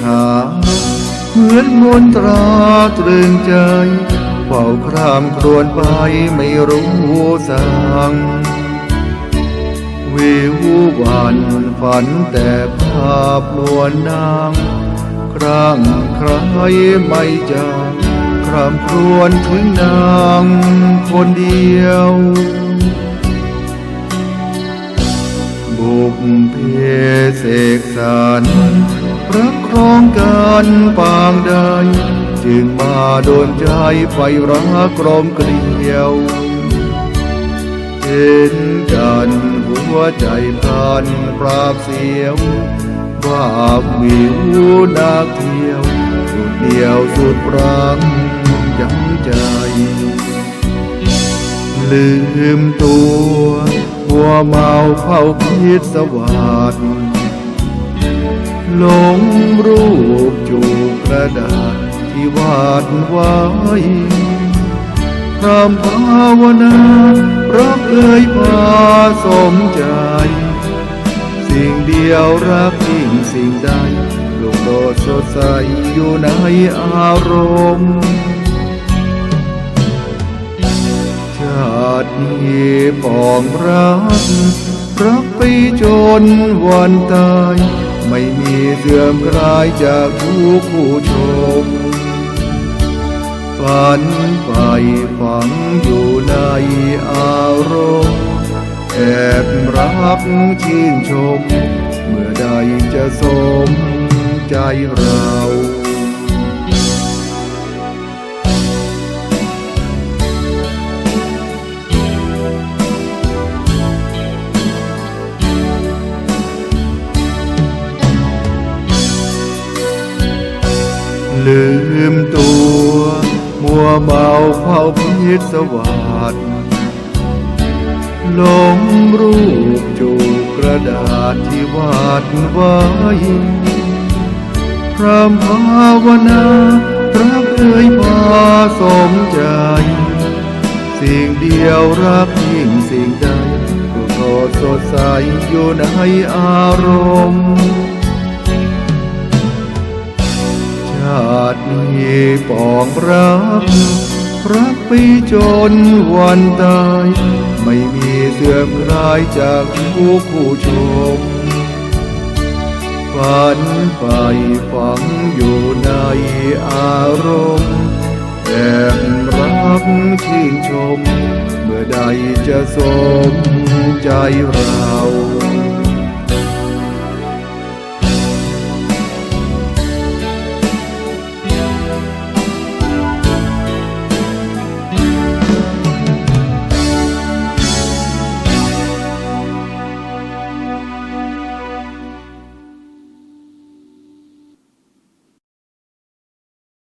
ควาเหาเหมือนมนตราตรึงใจเฝ้าครามครวนไปไม่รู้สั่งวิววันฝันแต่ภาพนวลนางครั้งใครไม่จางครามครวนถึงนางคนเดียวบุกเพเสกสรร รักครองกันปางใด จึงมาโดนใจไฟรักกรมเกลียวเห็นกันหัวใจพันปราบเสียวบาปวิวนักเที่ยว สุดเดียวสุดรังยังใจลืมตัวหัวเมาเฝ้าคิดสวัสด หลงรูปจูกระดาษที่วาดไว้พรำภาวนารักเอ่ยพาสมใจ สิ่งเดียวรักยิ่งสิ่งใดลูกโดดสดใสอยู่ในอารมณ์ชาตินี้ปองรัก รักไปจนวันตาย ไม่มีเสื่อมคลายจากทุกผู้ชม ฝันไปฝังอยู่ในอารมณ์แอบรักชื่นชม เมื่อใดจะสมใจเรา เมาเฝ้าพิศวาสลงรูปจูกระดาษที่วาดไว้พรำภาวนารักเอ่ยพาสมใจ สิ่งเดียวรักยิ่งสิ่งใดก็สดใสอยู่ในอารมณ์าตินี้ปองรัก รักไปจนวันตาย ไม่มีเสื่อมคลายจากผู้คู่ชมฝันไปฝังอยู่ในอารมณ์แอบรักชื่นชม เมื่อใดจะสมใจเรา